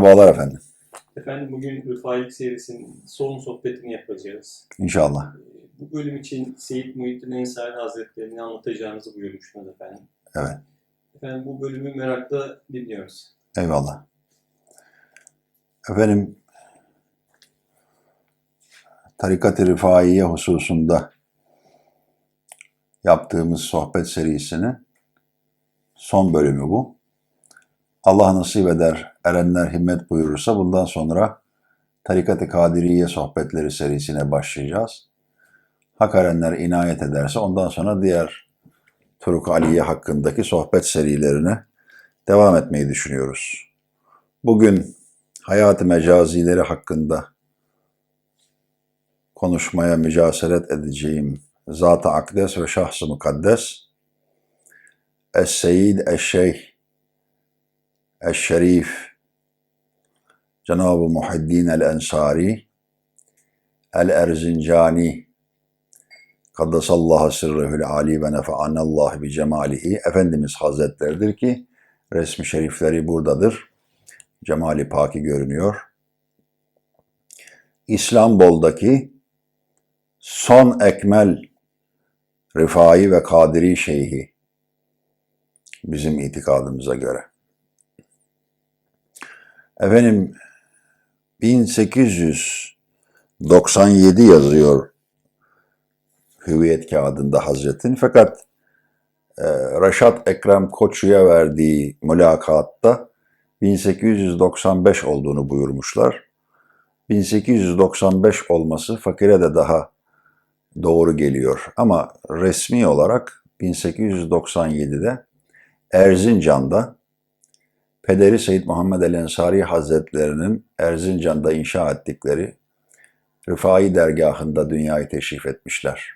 Merhabalar efendim. Efendim bugün Rıfailik serisinin son sohbetini yapacağız. İnşallah. Bu bölüm için Seyyid Muhyiddin Ensari Hazretleri'ni anlatacağınızı buyurmuştunuz efendim. Evet. Efendim bu bölümü merakla dinliyoruz. Eyvallah. Efendim, Tarikat-ı Rifaiye hususunda yaptığımız sohbet serisinin son bölümü bu. Allah nasip eder, erenler himmet buyurursa bundan sonra Tarikat-ı Kadiriye sohbetleri serisine başlayacağız. Hak erenler inayet ederse ondan sonra diğer Turuk Aliye hakkındaki sohbet serilerine devam etmeyi düşünüyoruz. Bugün hayat-ı mecazileri hakkında konuşmaya mücaseret edeceğim Zat-ı Akdes ve Şahs-ı Mukaddes Es-Seyyid Eş-Şeyh Eş-Şerif Cenab-ı Muhiddin el-Ensari El-Erzincani Kaddesallahu sırrehül ali ve nefa'anallahu bi cemalihi Efendimiz Hazretleridir ki resmi şerifleri buradadır. Cemali Paki görünüyor. İstanbul'daki son ekmel Rifai ve Kadiri Şeyhi bizim itikadımıza göre. Efendim 1897 yazıyor hüviyet kağıdında Hazretin fakat e, Reşat Ekrem Koçu'ya verdiği mülakatta 1895 olduğunu buyurmuşlar. 1895 olması fakire de daha doğru geliyor. Ama resmi olarak 1897'de Erzincan'da Pederi Seyyid Muhammed El Ensari Hazretlerinin Erzincan'da inşa ettikleri Rıfai dergahında dünyayı teşrif etmişler.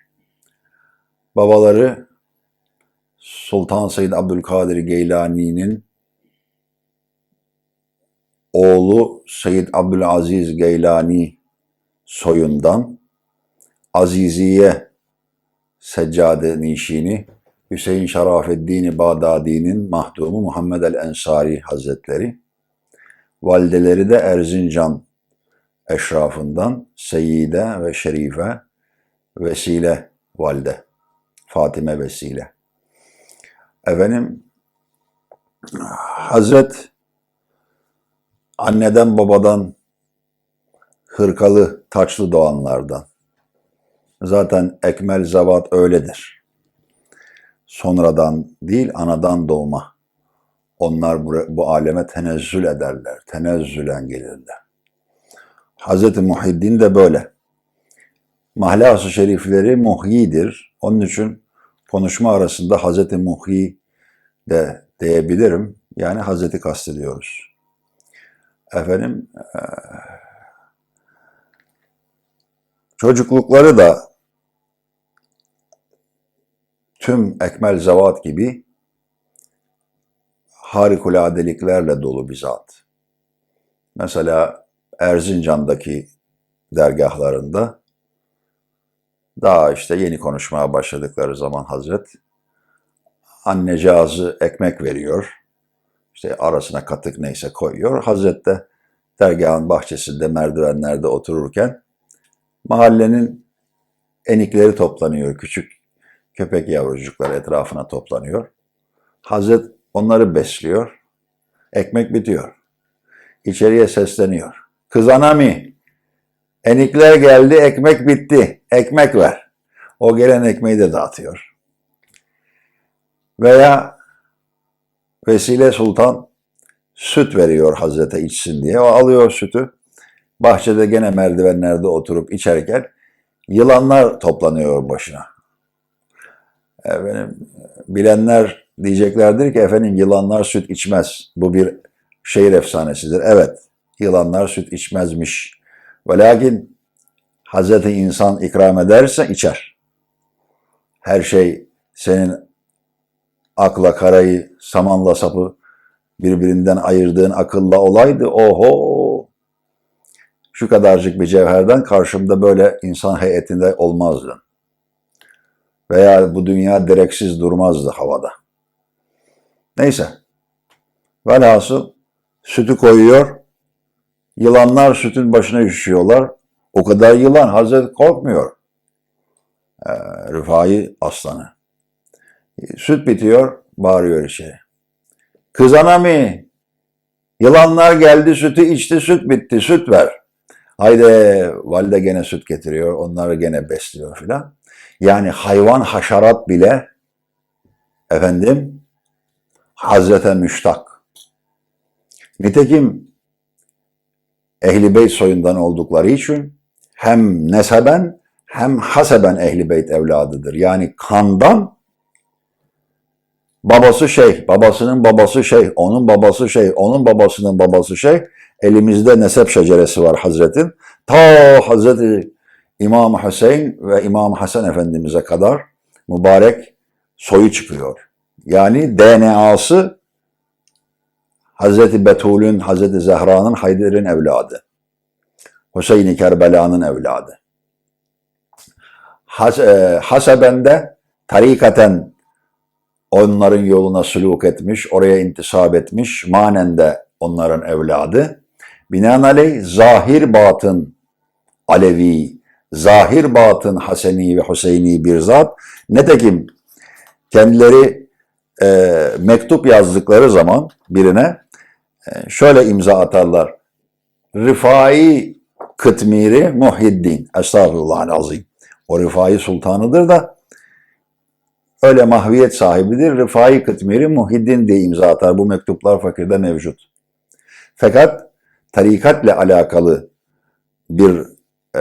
Babaları Sultan Seyyid Abdülkadir Geylani'nin oğlu Seyyid Abdülaziz Geylani soyundan Aziziye Seccade Nişini Hüseyin Şarafeddin Bağdadi'nin mahdumu Muhammed el Ensari Hazretleri, valideleri de Erzincan eşrafından Seyyide ve Şerife Vesile Valide, Fatime Vesile. Efendim, Hazret anneden babadan hırkalı taçlı doğanlardan. Zaten ekmel zavat öyledir. Sonradan değil anadan doğma. Onlar bu, bu aleme tenezzül ederler. Tenezzülen gelirler. Hz. Muhiddin de böyle. Mahlas-ı şerifleri muhyidir. Onun için konuşma arasında Hz. Muhyi de diyebilirim. Yani Hazreti kastediyoruz. Efendim, çocuklukları da tüm Ekmel Zevat gibi harikuladeliklerle dolu bir zat. Mesela Erzincan'daki dergahlarında daha işte yeni konuşmaya başladıkları zaman Hazret annecağızı ekmek veriyor. İşte arasına katık neyse koyuyor. Hazret de dergahın bahçesinde merdivenlerde otururken mahallenin enikleri toplanıyor. Küçük köpek yavrucuklar etrafına toplanıyor. Hazret onları besliyor. Ekmek bitiyor. İçeriye sesleniyor. Kız anami, enikler geldi, ekmek bitti. Ekmek ver. O gelen ekmeği de dağıtıyor. Veya Vesile Sultan süt veriyor Hazrete içsin diye. O alıyor sütü. Bahçede gene merdivenlerde oturup içerken yılanlar toplanıyor başına. Efendim, bilenler diyeceklerdir ki efendim yılanlar süt içmez. Bu bir şehir efsanesidir. Evet, yılanlar süt içmezmiş. Ve lakin Hazreti insan ikram ederse içer. Her şey senin akla karayı, samanla sapı birbirinden ayırdığın akılla olaydı. Oho! Şu kadarcık bir cevherden karşımda böyle insan heyetinde olmazdın. Veya bu dünya direksiz durmazdı havada. Neyse. Velhasıl sütü koyuyor, Yılanlar sütün başına üşüyorlar. O kadar yılan Hazret korkmuyor. Ee, Rıfai aslanı. Süt bitiyor, bağırıyor içeri. Kız anami, yılanlar geldi sütü içti, süt bitti, süt ver. Haydi valide gene süt getiriyor, onları gene besliyor filan. Yani hayvan haşerat bile efendim Hazrete müştak. Nitekim Ehli Beyt soyundan oldukları için hem neseben hem haseben Ehli Beyt evladıdır. Yani kandan babası şey, babasının babası şey, onun babası şey, onun babasının babası şey. Elimizde nesep şeceresi var Hazretin. Ta Hazreti İmam Hüseyin ve İmam Hasan Efendimiz'e kadar mübarek soyu çıkıyor. Yani DNA'sı Hazreti Betul'ün, Hazreti Zehra'nın, Hayder'in evladı. Hüseyin-i Kerbela'nın evladı. Has, e, hasebende tarikaten onların yoluna suluk etmiş, oraya intisap etmiş, manen de onların evladı. Binaenaleyh zahir batın Alevi, zahir batın Haseni ve Hüseyini bir zat. Netekim kendileri e, mektup yazdıkları zaman birine e, şöyle imza atarlar. Rifai Kıtmiri Muhiddin. Estağfurullah azim. O Rifai sultanıdır da öyle mahviyet sahibidir. Rifai Kıtmiri Muhiddin diye imza atar. Bu mektuplar fakirde mevcut. Fakat tarikatla alakalı bir e,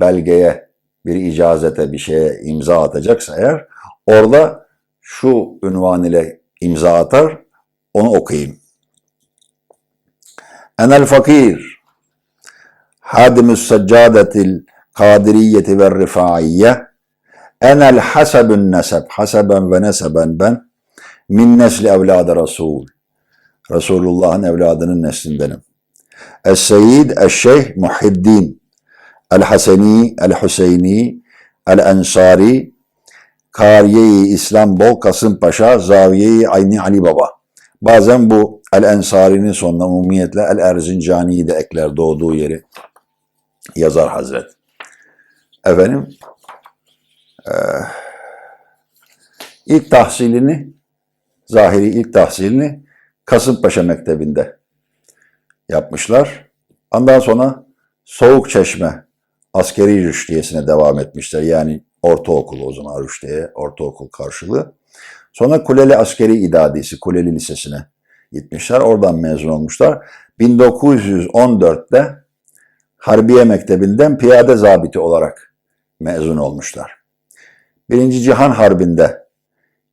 belgeye, bir icazete, bir şeye imza atacaksa eğer orada şu ünvan ile imza atar, onu okuyayım. Enel fakir, hadimüs seccadetil kadiriyeti ve rifaiye, enel hasebün neseb, haseben ve neseben ben, min nesli evladı Resul. Resulullah'ın evladının neslindenim. Es-Seyyid Es-Şeyh Muhiddin El-Haseni El-Hüseyni El-Ensari Kariye-i İslam Bol Kasımpaşa Zaviye-i Ayni Ali Baba. Bazen bu El-Ensari'nin sonuna umumiyetle El-Erzincani'yi de ekler doğduğu yeri yazar Hazret. Efendim eee, ilk tahsilini zahiri ilk tahsilini Kasımpaşa Mektebi'nde yapmışlar. Ondan sonra Soğuk Çeşme askeri rüştiyesine devam etmişler. Yani ortaokul o zaman rüştiye, ortaokul karşılığı. Sonra Kuleli Askeri İdadisi, Kuleli Lisesi'ne gitmişler. Oradan mezun olmuşlar. 1914'te Harbiye Mektebi'nden piyade zabiti olarak mezun olmuşlar. Birinci Cihan Harbi'nde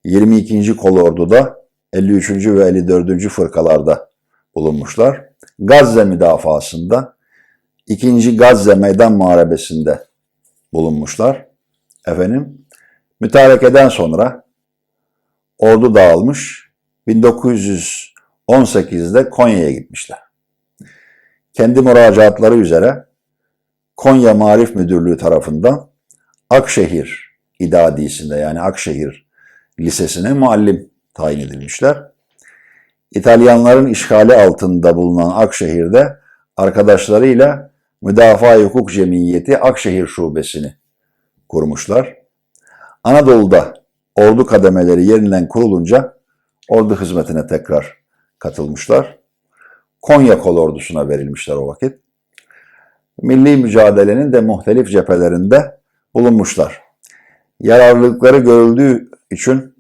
22. Kolordu'da 53. ve 54. fırkalarda bulunmuşlar. Gazze müdafasında ikinci Gazze Meydan Muharebesi'nde bulunmuşlar. Efendim, mütarekeden sonra ordu dağılmış. 1918'de Konya'ya gitmişler. Kendi müracaatları üzere Konya Marif Müdürlüğü tarafından Akşehir İdadisi'nde yani Akşehir Lisesi'ne muallim tayin edilmişler. İtalyanların işgali altında bulunan Akşehir'de arkadaşlarıyla Müdafaa Hukuk Cemiyeti Akşehir Şubesini kurmuşlar. Anadolu'da ordu kademeleri yeniden kurulunca ordu hizmetine tekrar katılmışlar. Konya kolordusuna verilmişler o vakit. Milli mücadelenin de muhtelif cephelerinde bulunmuşlar. Yararlılıkları görüldüğü için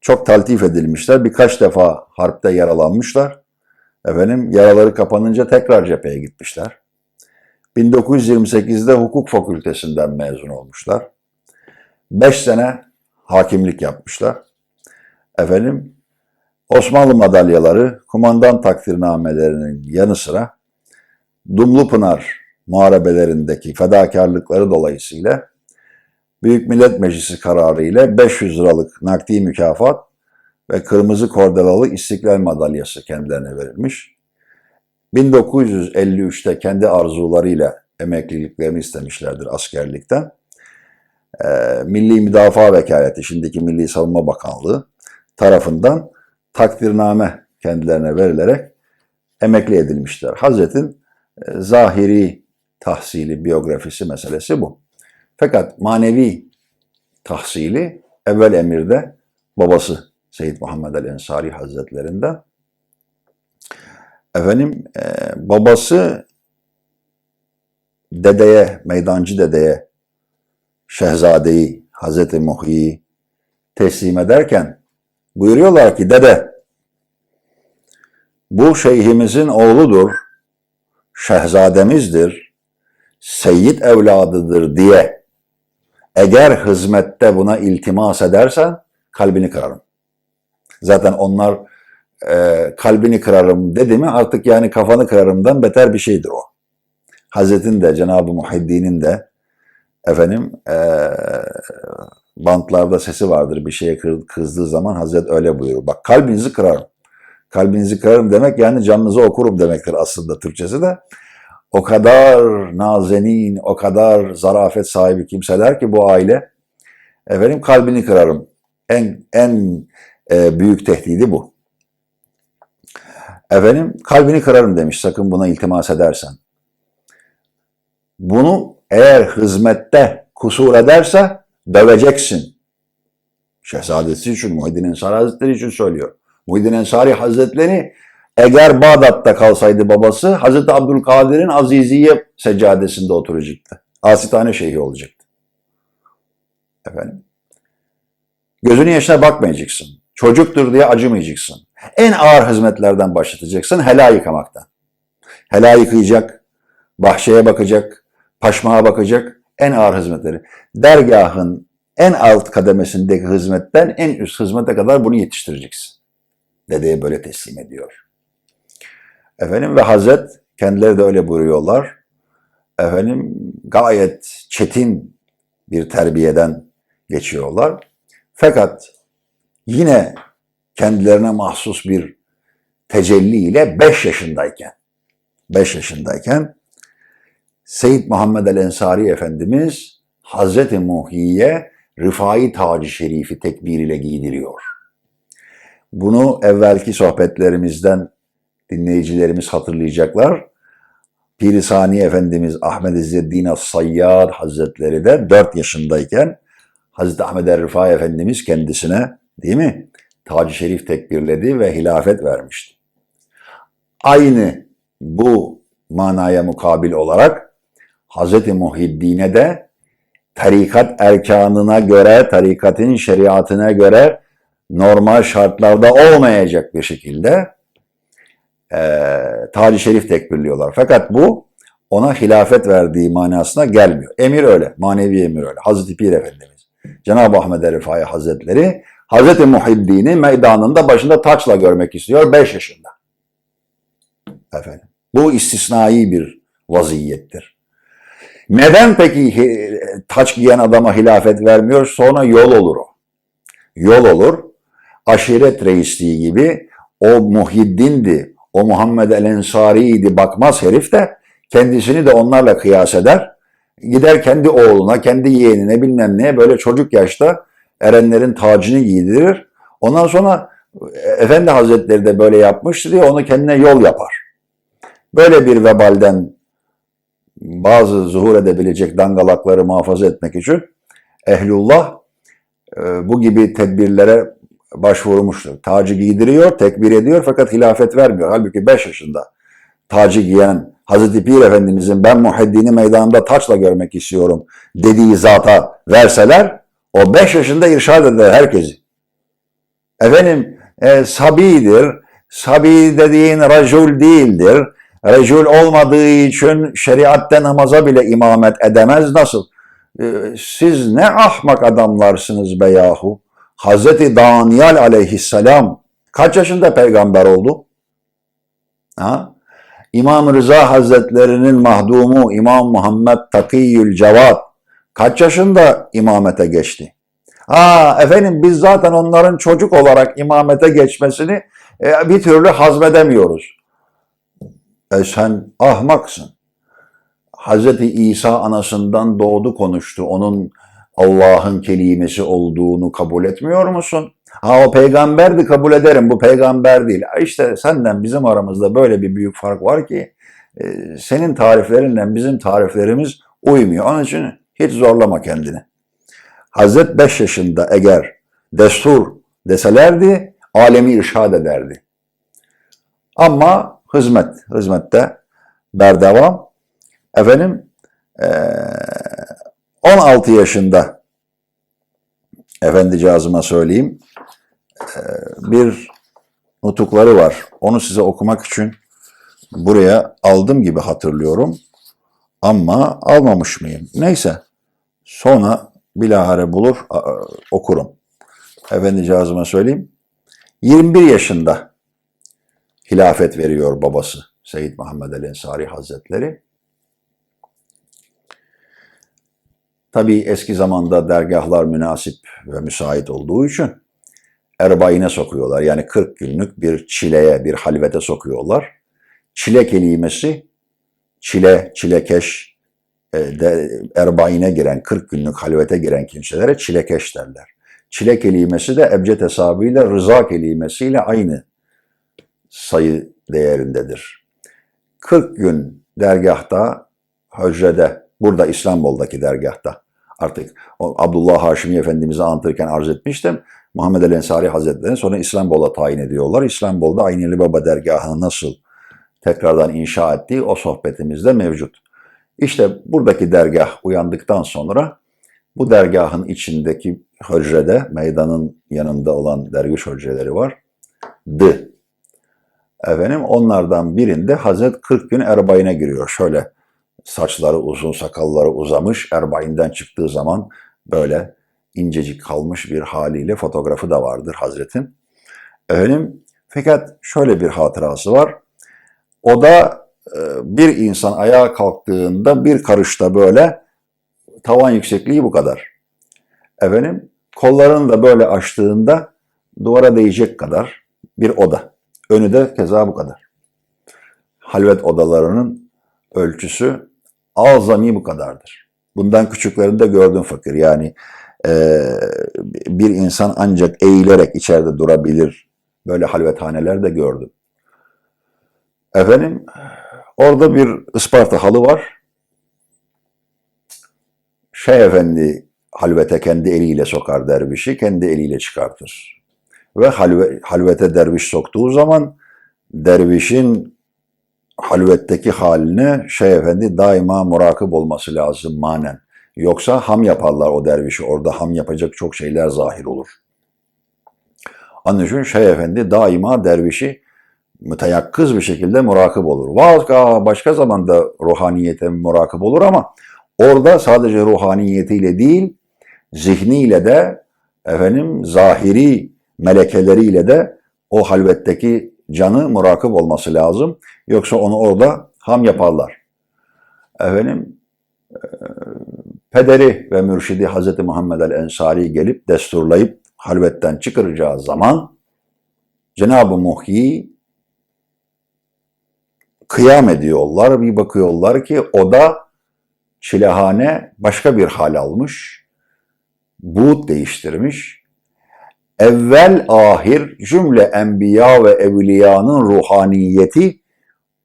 çok taltif edilmişler. Birkaç defa harpte yaralanmışlar. Efendim yaraları kapanınca tekrar cepheye gitmişler. 1928'de hukuk fakültesinden mezun olmuşlar. 5 sene hakimlik yapmışlar. Efendim Osmanlı madalyaları, kumandan takdirnamelerinin yanı sıra Dumlupınar muharebelerindeki fedakarlıkları dolayısıyla Büyük Millet Meclisi kararı ile 500 liralık nakdi mükafat ve kırmızı kordelalı İstiklal Madalyası kendilerine verilmiş. 1953'te kendi arzularıyla emekliliklerini istemişlerdir askerlikten. Ee, Milli Müdafaa Vekaleti, şimdiki Milli Savunma Bakanlığı tarafından takdirname kendilerine verilerek emekli edilmişler. Hazretin e, zahiri tahsili, biyografisi meselesi bu. Fakat manevi tahsili evvel emirde babası Seyyid Muhammed el Ensari Hazretlerinden. Efendim e, babası dedeye, meydancı dedeye Şehzadeyi Hazreti Muhyi'yi teslim ederken buyuruyorlar ki dede bu şeyhimizin oğludur, şehzademizdir, seyyid evladıdır diye eğer hizmette buna iltimas edersen kalbini kırarım. Zaten onlar e, kalbini kırarım dedi mi artık yani kafanı kırarımdan beter bir şeydir o. Hazretin de Cenab-ı Muhiddin'in de efendim e, bantlarda sesi vardır bir şeye kızdığı zaman Hazret öyle buyuruyor. Bak kalbinizi kırarım. Kalbinizi kırarım demek yani canınızı okurum demektir aslında Türkçesi de. O kadar nazenin, o kadar zarafet sahibi kimseler ki bu aile efendim kalbini kırarım. En en e, büyük tehdidi bu. Efendim kalbini kırarım demiş sakın buna iltimas edersen. Bunu eğer hizmette kusur ederse döveceksin. Şehzadesi için, Muhyiddin Ensari Hazretleri için söylüyor. Muhyiddin Ensari Hazretleri eğer Bağdat'ta kalsaydı babası Hazreti Abdülkadir'in Aziziye seccadesinde oturacaktı. Asitane şeyhi olacaktı. Efendim. Gözünün yaşına bakmayacaksın. Çocuktur diye acımayacaksın. En ağır hizmetlerden başlatacaksın. Helal yıkamaktan. Helal yıkayacak, bahçeye bakacak, paşmağa bakacak. En ağır hizmetleri. Dergahın en alt kademesindeki hizmetten en üst hizmete kadar bunu yetiştireceksin. Dedeye böyle teslim ediyor. Efendim ve Hazret kendileri de öyle buyuruyorlar. Efendim gayet çetin bir terbiyeden geçiyorlar. Fakat yine kendilerine mahsus bir tecelli ile 5 yaşındayken 5 yaşındayken Seyyid Muhammed el Ensari Efendimiz Hazreti Muhyi'ye Rıfai Tacı Şerifi tekbir ile giydiriyor. Bunu evvelki sohbetlerimizden dinleyicilerimiz hatırlayacaklar. Pir-i Sani Efendimiz Ahmed İzzeddin As-Sayyad Hazretleri de 4 yaşındayken Hazreti Ahmed er Rıfai Efendimiz kendisine değil mi? Tac-ı Şerif tekbirledi ve hilafet vermişti. Aynı bu manaya mukabil olarak Hazreti Muhiddin'e de tarikat erkanına göre, tarikatın şeriatına göre normal şartlarda olmayacak bir şekilde e, Tac-ı Şerif tekbirliyorlar. Fakat bu ona hilafet verdiği manasına gelmiyor. Emir öyle, manevi emir öyle. Hazreti Pir Efendimiz, Cenab-ı Ahmed Erifai Hazretleri, Hazreti Muhiddin'i meydanında başında taçla görmek istiyor 5 yaşında. Efendim. Bu istisnai bir vaziyettir. Neden peki taç giyen adama hilafet vermiyor? Sonra yol olur o. Yol olur. Aşiret reisliği gibi o Muhiddin'di, o Muhammed el Ensari'ydi bakmaz herif de kendisini de onlarla kıyas eder. Gider kendi oğluna, kendi yeğenine bilmem neye böyle çocuk yaşta erenlerin tacını giydirir. Ondan sonra e, Efendi Hazretleri de böyle yapmıştı diye onu kendine yol yapar. Böyle bir vebalden bazı zuhur edebilecek dangalakları muhafaza etmek için Ehlullah e, bu gibi tedbirlere başvurmuştur. Tacı giydiriyor, tekbir ediyor fakat hilafet vermiyor. Halbuki 5 yaşında tacı giyen Hazreti Pir Efendimizin ben Muhiddin'i meydanında taçla görmek istiyorum dediği zata verseler o 5 yaşında irşad eder herkesi. Efendim e, sabidir. Sabi dediğin racul değildir. Recul olmadığı için şeriatte namaza bile imamet edemez. Nasıl? E, siz ne ahmak adamlarsınız be yahu. Hazreti Daniyal aleyhisselam kaç yaşında peygamber oldu? Ha? İmam Rıza Hazretlerinin mahdumu İmam Muhammed Takiyül Cevat kaç yaşında imamete geçti? Ha efendim biz zaten onların çocuk olarak imamete geçmesini e, bir türlü hazmedemiyoruz. E sen ahmaksın. Hazreti İsa anasından doğdu konuştu. Onun Allah'ın kelimesi olduğunu kabul etmiyor musun? Ha o peygamberdi kabul ederim. Bu peygamber değil. İşte senden bizim aramızda böyle bir büyük fark var ki e, senin tariflerinle bizim tariflerimiz uymuyor. Onun için hiç zorlama kendini. Hazret 5 yaşında eğer destur deselerdi, alemi irşad ederdi. Ama hizmet, hizmette berdevam. Efendim, eee, 16 yaşında efendicazıma söyleyeyim, eee, bir nutukları var. Onu size okumak için buraya aldım gibi hatırlıyorum. Ama almamış mıyım? Neyse. Sonra bilahare bulur okurum. Efendicazıma söyleyeyim. 21 yaşında hilafet veriyor babası Seyyid Muhammed el Ensari Hazretleri. Tabii eski zamanda dergahlar münasip ve müsait olduğu için erbayine sokuyorlar. Yani 40 günlük bir çileye, bir halvete sokuyorlar. Çile kelimesi, çile, çilekeş, de, erbayine giren, 40 günlük halvete giren kimselere çilekeş derler. Çile kelimesi de ebced hesabıyla rıza kelimesiyle aynı sayı değerindedir. 40 gün dergahta, hücrede, burada İstanbul'daki dergahta artık Abdullah Haşimi Efendimiz'i anlatırken arz etmiştim. Muhammed el Ensari Hazretleri'ni sonra İstanbul'a tayin ediyorlar. İstanbul'da Ayneli Baba dergahını nasıl tekrardan inşa ettiği o sohbetimizde mevcut. İşte buradaki dergah uyandıktan sonra bu dergahın içindeki hücrede, meydanın yanında olan derviş hücreleri var. D. Efendim onlardan birinde Hazret 40 gün erbayine giriyor. Şöyle saçları uzun, sakalları uzamış, erbayinden çıktığı zaman böyle incecik kalmış bir haliyle fotoğrafı da vardır Hazret'in. Efendim fakat şöyle bir hatırası var. O da bir insan ayağa kalktığında bir karışta böyle tavan yüksekliği bu kadar. Efendim kollarını da böyle açtığında duvara değecek kadar bir oda. Önü de keza bu kadar. Halvet odalarının ölçüsü azami bu kadardır. Bundan küçüklerini de gördüm fakir. Yani e, bir insan ancak eğilerek içeride durabilir. Böyle halvethaneler de gördüm. Efendim orada bir Isparta halı var. Şeyh Efendi halvete kendi eliyle sokar dervişi, kendi eliyle çıkartır. Ve halve, halvete derviş soktuğu zaman dervişin halvetteki haline Şeyh Efendi daima murakip olması lazım manen. Yoksa ham yaparlar o dervişi. Orada ham yapacak çok şeyler zahir olur. Onun için Şeyh Efendi daima dervişi müteyakkız bir şekilde murakip olur. Vazga başka zamanda ruhaniyete murakip olur ama orada sadece ruhaniyetiyle değil, zihniyle de efendim zahiri melekeleriyle de o halvetteki canı murakip olması lazım. Yoksa onu orada ham yaparlar. Efendim e, pederi ve mürşidi Hz. Muhammed el-Ensari gelip desturlayıp halvetten çıkaracağı zaman Cenab-ı Muhyi kıyam ediyorlar. Bir bakıyorlar ki o da çilehane başka bir hal almış. Buğut değiştirmiş. Evvel ahir cümle enbiya ve evliyanın ruhaniyeti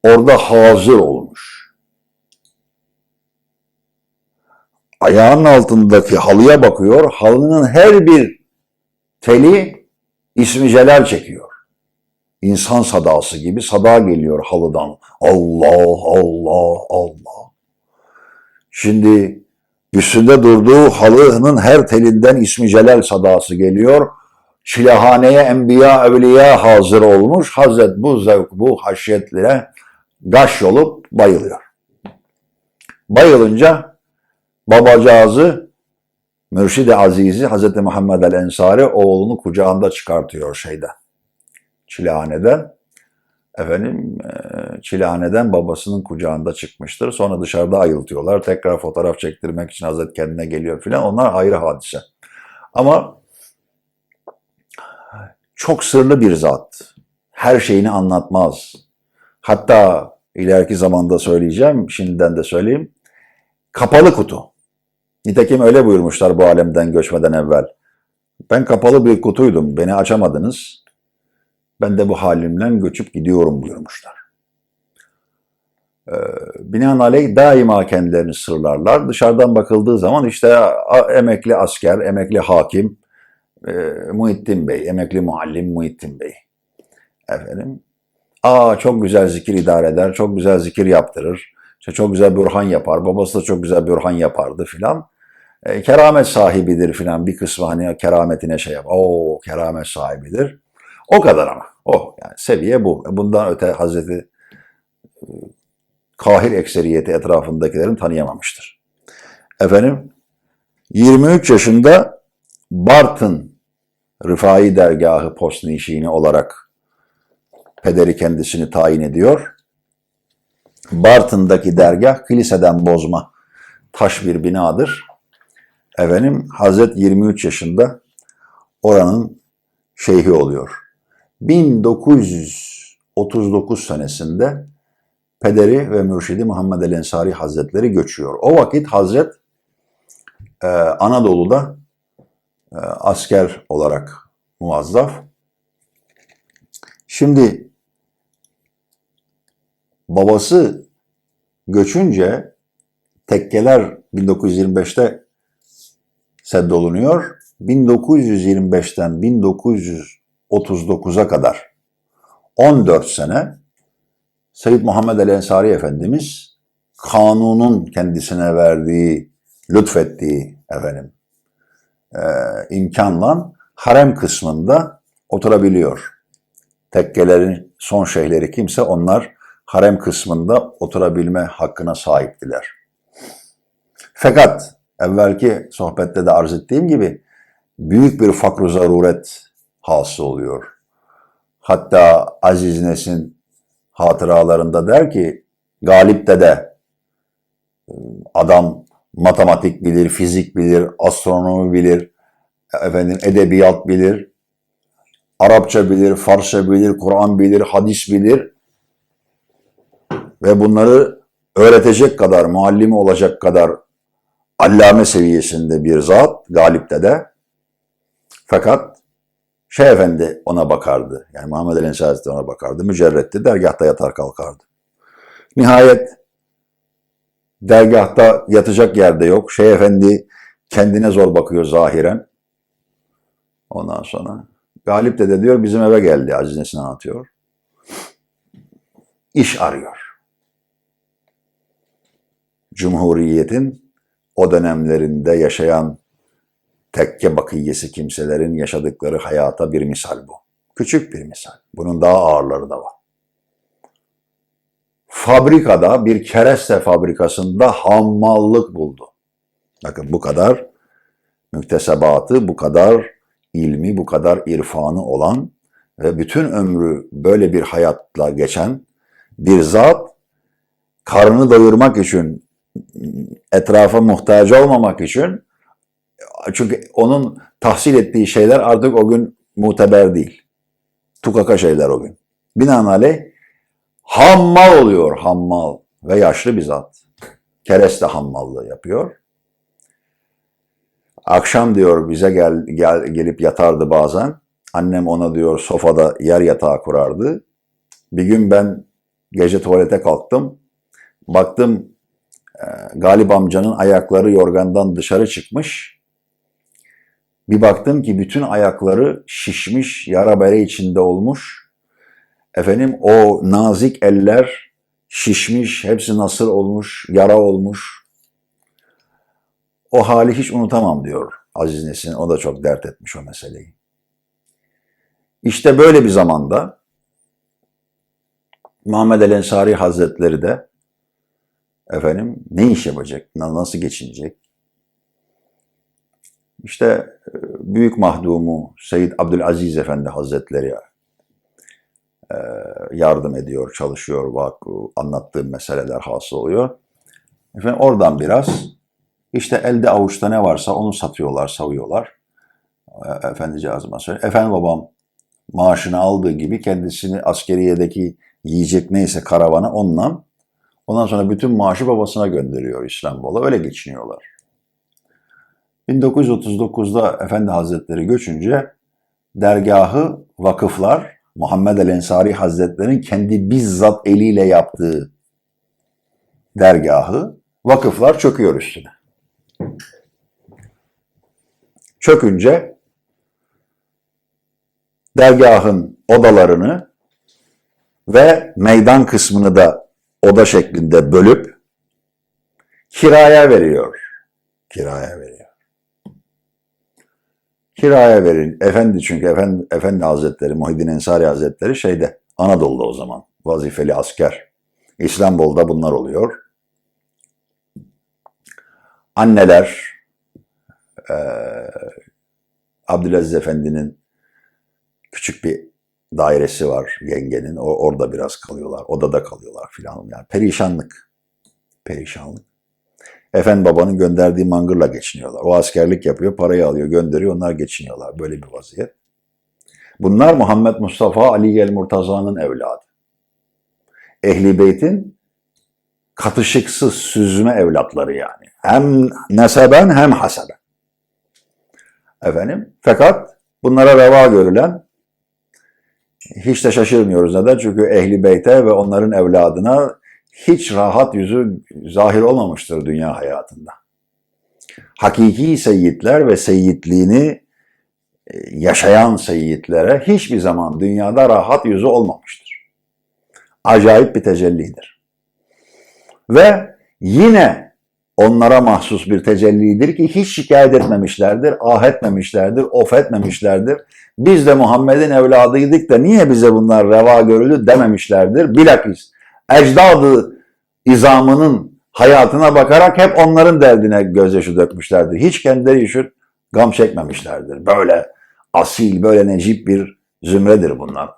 orada hazır olmuş. Ayağının altındaki halıya bakıyor. Halının her bir teli ismi celal çekiyor. İnsan sadası gibi sada geliyor halıdan. Allah, Allah, Allah. Şimdi üstünde durduğu halının her telinden ismi celal sadası geliyor. Çilehaneye enbiya evliya hazır olmuş. Hazret bu zevk, bu haşyetle gaş olup bayılıyor. Bayılınca babacağızı Mürşid-i Azizi Hz. Muhammed el-Ensari oğlunu kucağında çıkartıyor şeyden. Çilehaneden. Efendim e, Çilehaneden babasının kucağında çıkmıştır. Sonra dışarıda ayıltıyorlar. Tekrar fotoğraf çektirmek için Hazret kendine geliyor filan. Onlar ayrı hadise. Ama çok sırlı bir zat. Her şeyini anlatmaz. Hatta ileriki zamanda söyleyeceğim, şimdiden de söyleyeyim. Kapalı kutu. Nitekim öyle buyurmuşlar bu alemden göçmeden evvel. Ben kapalı bir kutuydum, beni açamadınız. Ben de bu halimle göçüp gidiyorum buyurmuşlar. Ee, binaenaleyh daima kendilerini sırlarlar. Dışarıdan bakıldığı zaman işte emekli asker, emekli hakim, e, Muhittin Bey, emekli muallim Muhittin Bey. Efendim, aa çok güzel zikir idare eder, çok güzel zikir yaptırır, işte çok güzel bürhan yapar, babası da çok güzel bürhan yapardı filan. E, keramet sahibidir filan bir kısmı hani kerametine şey yap. Oo keramet sahibidir. O kadar ama. O yani seviye bu. Bundan öte Hazreti e, Kahir ekseriyeti etrafındakilerin tanıyamamıştır. Efendim 23 yaşında Bartın Rıfai Dergahı Postnişini olarak pederi kendisini tayin ediyor. Bartın'daki dergah kiliseden bozma taş bir binadır. Efendim Hazret 23 yaşında oranın şeyhi oluyor. 1939 senesinde pederi ve mürşidi Muhammed el Ensari Hazretleri göçüyor. O vakit Hazret e, Anadolu'da e, asker olarak muazzaf. Şimdi babası göçünce tekkeler 1925'te seddolunuyor. 1925'ten 1939'a kadar 14 sene Seyyid Muhammed el Ensari Efendimiz kanunun kendisine verdiği, lütfettiği efendim e, imkanla harem kısmında oturabiliyor. Tekkelerin son şeyhleri kimse onlar harem kısmında oturabilme hakkına sahiptiler. Fakat evvelki sohbette de arz ettiğim gibi büyük bir fakr zaruret hasıl oluyor. Hatta Aziz Nesin hatıralarında der ki Galip Dede adam matematik bilir, fizik bilir, astronomi bilir, efendim edebiyat bilir, Arapça bilir, Farsça bilir, Kur'an bilir, hadis bilir ve bunları öğretecek kadar, muallimi olacak kadar allame seviyesinde bir zat Galip Dede. Fakat Şeyh Efendi ona bakardı. Yani Muhammed Ali Hazretleri ona bakardı. Mücerretti. Dergahta yatar kalkardı. Nihayet dergahta yatacak yerde yok. Şeyh Efendi kendine zor bakıyor zahiren. Ondan sonra Galip Dede diyor bizim eve geldi. Aziz Nesin anlatıyor. İş arıyor. Cumhuriyetin o dönemlerinde yaşayan tekke bakiyesi kimselerin yaşadıkları hayata bir misal bu. Küçük bir misal. Bunun daha ağırları da var. Fabrikada bir kereste fabrikasında hammallık buldu. Bakın bu kadar müktesebatı, bu kadar ilmi, bu kadar irfanı olan ve bütün ömrü böyle bir hayatla geçen bir zat karnını doyurmak için, etrafa muhtaç olmamak için çünkü onun tahsil ettiği şeyler artık o gün muteber değil. Tukaka şeyler o gün. Binaenaleyh hammal oluyor hammal ve yaşlı bir zat. Kereste hammallığı yapıyor. Akşam diyor bize gel, gel gelip yatardı bazen. Annem ona diyor sofada yer yatağı kurardı. Bir gün ben gece tuvalete kalktım. Baktım e, Galip amcanın ayakları yorgandan dışarı çıkmış. Bir baktım ki bütün ayakları şişmiş, yara bere içinde olmuş. Efendim o nazik eller şişmiş, hepsi nasır olmuş, yara olmuş. O hali hiç unutamam diyor Aziz Nesin. O da çok dert etmiş o meseleyi. İşte böyle bir zamanda Muhammed El Ensari Hazretleri de efendim ne iş yapacak, nasıl geçinecek? İşte büyük mahdumu Seyyid Abdülaziz Efendi Hazretleri yardım ediyor, çalışıyor, bak anlattığım meseleler hasıl oluyor. Efendim oradan biraz işte elde avuçta ne varsa onu satıyorlar, savuyorlar. Efendicazıma söyle. Efendi babam maaşını aldığı gibi kendisini askeriyedeki yiyecek neyse karavana onunla ondan sonra bütün maaşı babasına gönderiyor İstanbul'a. Öyle geçiniyorlar. 1939'da Efendi Hazretleri göçünce dergahı vakıflar Muhammed el Ensari Hazretleri'nin kendi bizzat eliyle yaptığı dergahı, vakıflar çöküyor üstüne. Çökünce dergahın odalarını ve meydan kısmını da oda şeklinde bölüp kiraya veriyor. Kiraya veriyor. Kiraya verin. Efendi çünkü Efendi, Efendi Hazretleri, Muhyiddin Ensari Hazretleri şeyde Anadolu'da o zaman vazifeli asker. İstanbul'da bunlar oluyor. Anneler eee Abdülaziz Efendi'nin küçük bir dairesi var yengenin. O, orada biraz kalıyorlar. Odada kalıyorlar filan. Yani perişanlık. Perişanlık. Efendi babanın gönderdiği mangırla geçiniyorlar. O askerlik yapıyor, parayı alıyor, gönderiyor, onlar geçiniyorlar. Böyle bir vaziyet. Bunlar Muhammed Mustafa Ali el Murtaza'nın evladı. Ehli Beyt'in katışıksız süzme evlatları yani. Hem neseben hem haseben. Efendim, fakat bunlara reva görülen hiç de şaşırmıyoruz neden? Çünkü Ehli Beyt'e ve onların evladına hiç rahat yüzü zahir olmamıştır dünya hayatında. Hakiki seyyidler ve seyyidliğini e, yaşayan seyyidlere hiçbir zaman dünyada rahat yüzü olmamıştır. Acayip bir tecellidir. Ve yine onlara mahsus bir tecellidir ki hiç şikayet etmemişlerdir, ah etmemişlerdir, of etmemişlerdir. Biz de Muhammed'in evladıydık da niye bize bunlar reva görüldü dememişlerdir. Bilakis ecdadı izamının hayatına bakarak hep onların derdine gözyaşı dökmüşlerdir. Hiç kendileri için gam çekmemişlerdir. Böyle asil, böyle necip bir zümredir bunlar.